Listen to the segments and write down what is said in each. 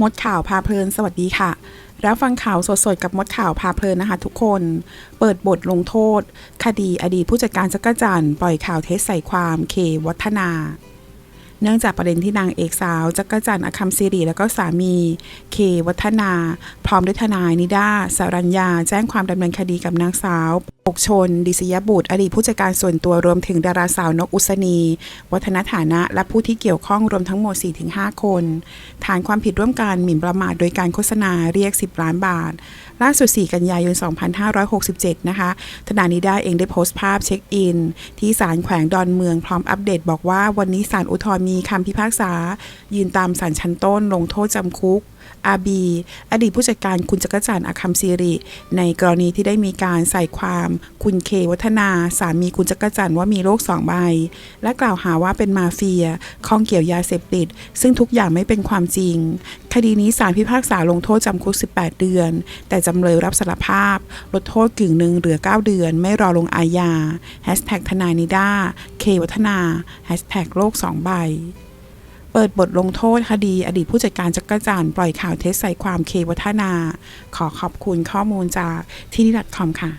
มดข่าวพาเพลินสวัสดีค่ะ รับฟังข่าวสดๆ กับมดข่าวพาเพลินนะคะทุกคน เปิดบทลงโทษ คดีอดีตผู้จัดการจักรจันทร์ปล่อยข่าวเท็จใส่ความเควัฒนา เนื่องจากประเด็นที่นางเอกสาวจักรจันทร์อคัมศิริและก็สามี เควัฒนา พร้อมด้วยทนายนิด้าสารัญญา แจ้งความดำเนินคดีกับนางสาวปกชน ดิษยบุตร อดีตผู้จัดการส่วนตัวรวมถึงดาราสาวนกอุศนี วัฒนฐานะและผู้ที่เกี่ยวข้องรวมทั้งหมด 4-5 คน ฐานความผิดร่วมกันหมิ่นประมาทโดยการโฆษณาเรียก 10 ล้านบาท ล่าสุด 4 กันยายน 2567 นะคะทนายนิด้าเองได้โพสต์ภาพเช็คอิน ที่ศาลแขวงดอนเมืองพร้อมอัปเดตบอกว่าวันนี้ศาลอุทธรณ์มีคำพิพากษา ยืนตามศาลชั้นต้นลงโทษจำคุก อาบีอดีตผู้จัดการคุณจักรจันทร์อาคัมศิริ ในกรณีที่ได้มีการใส่ความคุณเควัฒนาสามีคุณจักรจันทร์ว่ามีโรคสองใบ และกล่าวหาว่าเป็นมาเฟียข้องเกี่ยวยาเสพติด ซึ่งทุกอย่างไม่เป็นความจริง คดีนี้ศาลพิพากษาลงโทษจำคุก 18 เดือน แต่จำเลยรับสารภาพ ลดโทษกึ่งหนึ่งเหลือ 9 เดือน ไม่รอลงอาญาทนายนิด้าเควัฒนาโลกสองใบ เปิดบทลงโทษคดีอดีตผู้จัดการจักรจันทร์ปล่อยข่าวเท็จใส่ความเควัฒนา ขอขอบคุณข้อมูลจากที่นี่ .com ค่ะ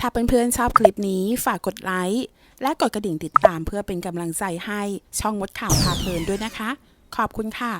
ถ้าเพื่อนๆชอบคลิปนี้ฝากกดไลค์และกดกระดิ่งติดตามเพื่อเป็นกำลังใจให้ช่องมดข่าวพาเพลินด้วยนะคะ ขอบคุณค่ะ